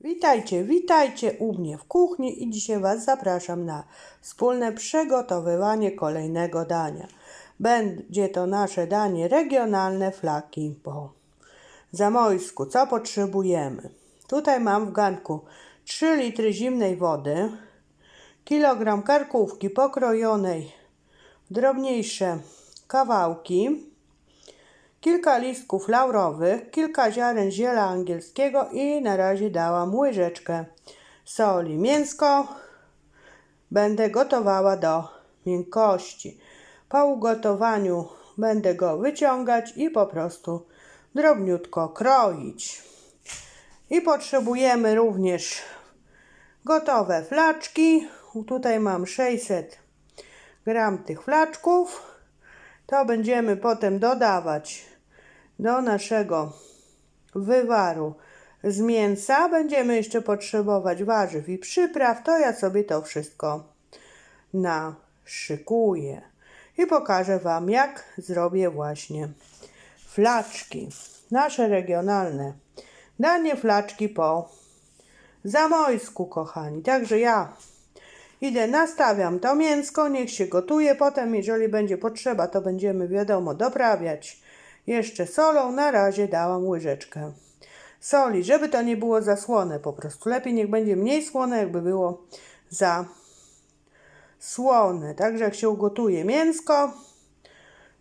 Witajcie, witajcie u mnie w kuchni i dzisiaj Was zapraszam na wspólne przygotowywanie kolejnego dania. Będzie to nasze danie regionalne flaki po zamojsku. Co potrzebujemy? Tutaj mam w garnku 3 litry zimnej wody, kilogram karkówki pokrojonej w drobniejsze kawałki, kilka listków laurowych, kilka ziaren ziela angielskiego i na razie dałam łyżeczkę soli. Mięsko będę gotowała do miękkości. Po ugotowaniu będę go wyciągać i po prostu drobniutko kroić. I potrzebujemy również gotowe flaczki. Tutaj mam 600 gram tych flaczków. To będziemy potem dodawać do naszego wywaru z mięsa. Będziemy jeszcze potrzebować warzyw i przypraw. To ja sobie to wszystko naszykuję. I pokażę Wam, jak zrobię właśnie flaczki. Nasze regionalne danie flaczki po zamojsku, kochani. Także ja Idę, nastawiam to mięsko, niech się gotuje. Potem, jeżeli będzie potrzeba, to będziemy, wiadomo, doprawiać jeszcze solą. Na razie dałam łyżeczkę soli, żeby to nie było za słone po prostu. Lepiej niech będzie mniej słone, jakby było za słone. Także jak się ugotuje mięsko,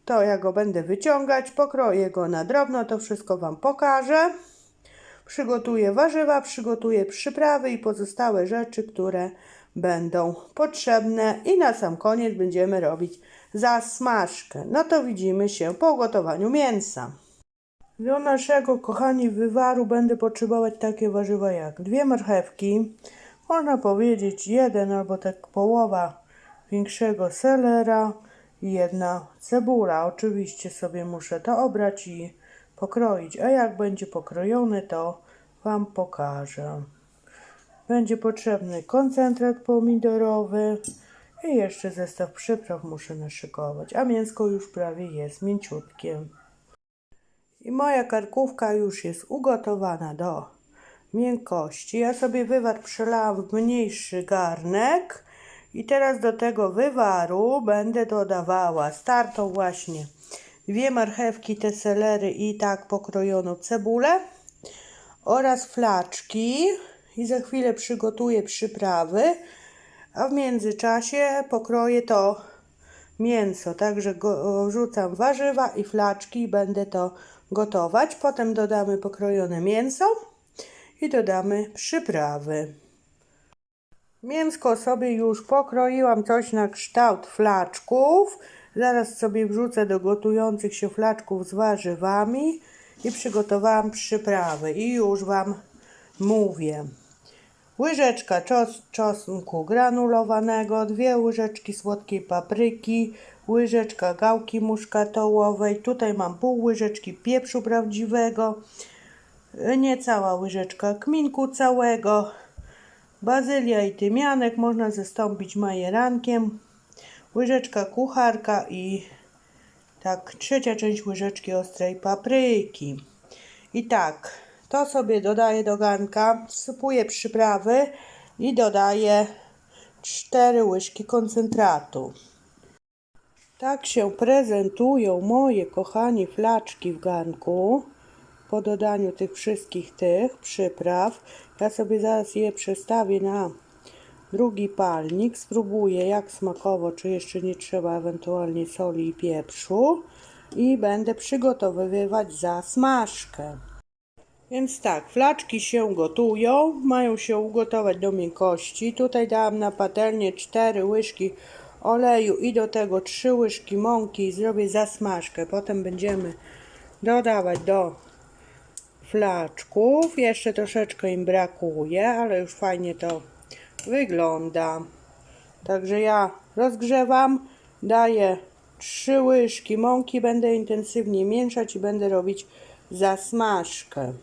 to ja go będę wyciągać, pokroję go na drobno, to wszystko Wam pokażę. Przygotuję warzywa, przygotuję przyprawy i pozostałe rzeczy, które będą potrzebne i na sam koniec będziemy robić zasmażkę. No to widzimy się po ugotowaniu mięsa. Do naszego, kochani, wywaru będę potrzebować takie warzywa jak dwie marchewki, można powiedzieć jeden albo tak połowa większego selera i jedna cebula. Oczywiście sobie muszę to obrać i pokroić, a jak będzie pokrojone to Wam pokażę. Będzie potrzebny koncentrat pomidorowy i jeszcze zestaw przypraw muszę naszykować, a mięsko już prawie jest mięciutkie. I moja karkówka już jest ugotowana do miękkości. Ja sobie wywar przelałam w mniejszy garnek i teraz do tego wywaru będę dodawała startą właśnie dwie marchewki, te selery i tak pokrojoną cebulę oraz flaczki i za chwilę przygotuję przyprawy, a w międzyczasie pokroję to mięso, także rzucam warzywa i flaczki i będę to gotować. Potem dodamy pokrojone mięso i dodamy przyprawy. Mięsko sobie już pokroiłam coś na kształt flaczków. Zaraz sobie wrzucę do gotujących się flaczków z warzywami i przygotowałam przyprawy. I już Wam mówię. Łyżeczka czos, czosnku granulowanego, dwie łyżeczki słodkiej papryki, łyżeczka gałki muszkatołowej, tutaj mam pół łyżeczki pieprzu prawdziwego, niecała łyżeczka kminku całego, bazylia i tymianek, można zastąpić majerankiem, łyżeczka kucharka i tak trzecia część łyżeczki ostrej papryki. I tak, to sobie dodaję do garnka, wsypuję przyprawy i dodaję 4 łyżki koncentratu. Tak się prezentują moje kochani flaczki w garnku po dodaniu tych wszystkich tych przypraw. Ja sobie zaraz je przestawię na drugi palnik, spróbuję jak smakowo, czy jeszcze nie trzeba ewentualnie soli i pieprzu i będę przygotowywać zasmażkę. Więc tak, flaczki się gotują, mają się ugotować do miękkości. Tutaj dałam na patelnię 4 łyżki oleju i do tego 3 łyżki mąki i zrobię zasmażkę. Potem będziemy dodawać do flaczków. Jeszcze troszeczkę im brakuje, ale już fajnie to wygląda. Także ja rozgrzewam, daję 3 łyżki mąki, będę intensywnie mieszać i będę robić zasmażkę.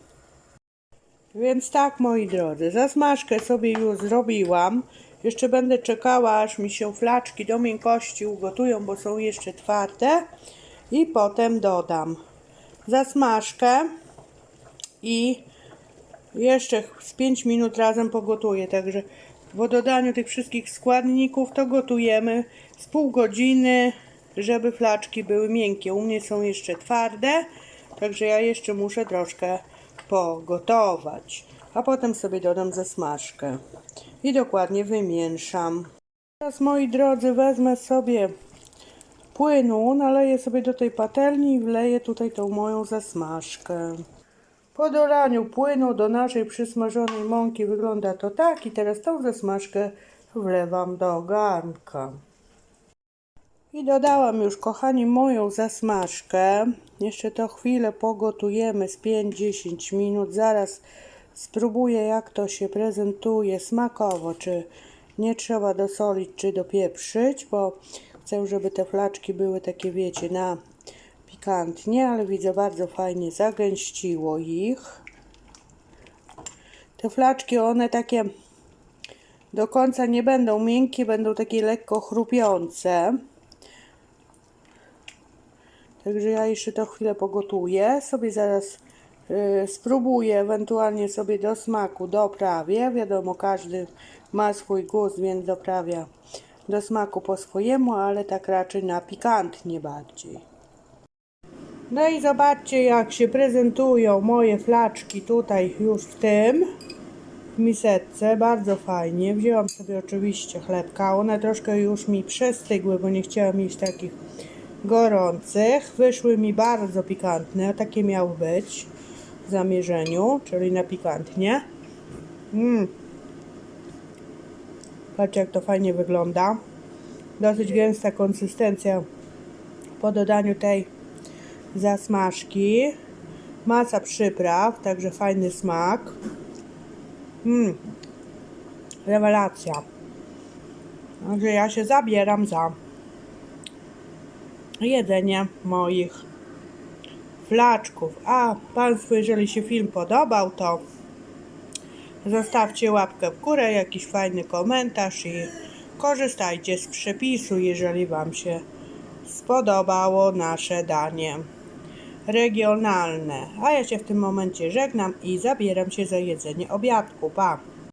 Więc tak, moi drodzy, zasmażkę sobie już zrobiłam. Jeszcze będę czekała, aż mi się flaczki do miękkości ugotują, bo są jeszcze twarde. I potem dodam zasmażkę i Jeszcze z 5 minut razem pogotuję, także po dodaniu tych wszystkich składników to gotujemy z pół godziny, żeby flaczki były miękkie. U mnie są jeszcze twarde, także ja jeszcze muszę troszkę pogotować. A potem sobie dodam zasmażkę i dokładnie wymieszam. Teraz moi drodzy wezmę sobie płynu, naleję sobie do tej patelni i wleję tutaj tą moją zasmażkę. Po dolaniu płynu do naszej przysmażonej mąki wygląda to tak i teraz tą zasmażkę wlewam do garnka. I dodałam już, kochani, moją zasmażkę. Jeszcze to chwilę pogotujemy z 5-10 minut. Zaraz spróbuję, jak to się prezentuje smakowo, czy nie trzeba dosolić, czy dopieprzyć, bo chcę, żeby te flaczki były takie, wiecie, na pikantnie, ale widzę bardzo fajnie zagęściło ich. Te flaczki, one takie do końca nie będą miękkie, będą takie lekko chrupiące. Także ja jeszcze to chwilę pogotuję. Sobie zaraz y, spróbuję, ewentualnie sobie do smaku doprawię. Wiadomo, każdy ma swój gust, więc doprawia do smaku po swojemu, ale tak raczej na pikantnie bardziej. No i zobaczcie jak się prezentują moje flaczki tutaj już w tym w miseczce, bardzo fajnie. Wzięłam sobie oczywiście chlebka, one troszkę już mi przestygły, bo nie chciałam mieć takich gorących. Wyszły mi bardzo pikantne, takie miały być w zamierzeniu, czyli na pikantnie. Mm. Patrzcie jak to fajnie wygląda. Dosyć gęsta konsystencja po dodaniu tej zasmażki. Masa przypraw, także fajny smak. Mmm. Rewelacja. Także ja się zabieram za jedzenie moich flaczków. A Państwu, jeżeli się film podobał, to zostawcie łapkę w górę, jakiś fajny komentarz i korzystajcie z przepisu, jeżeli Wam się spodobało nasze danie regionalne. A ja się w tym momencie żegnam i zabieram się za jedzenie obiadku. Pa!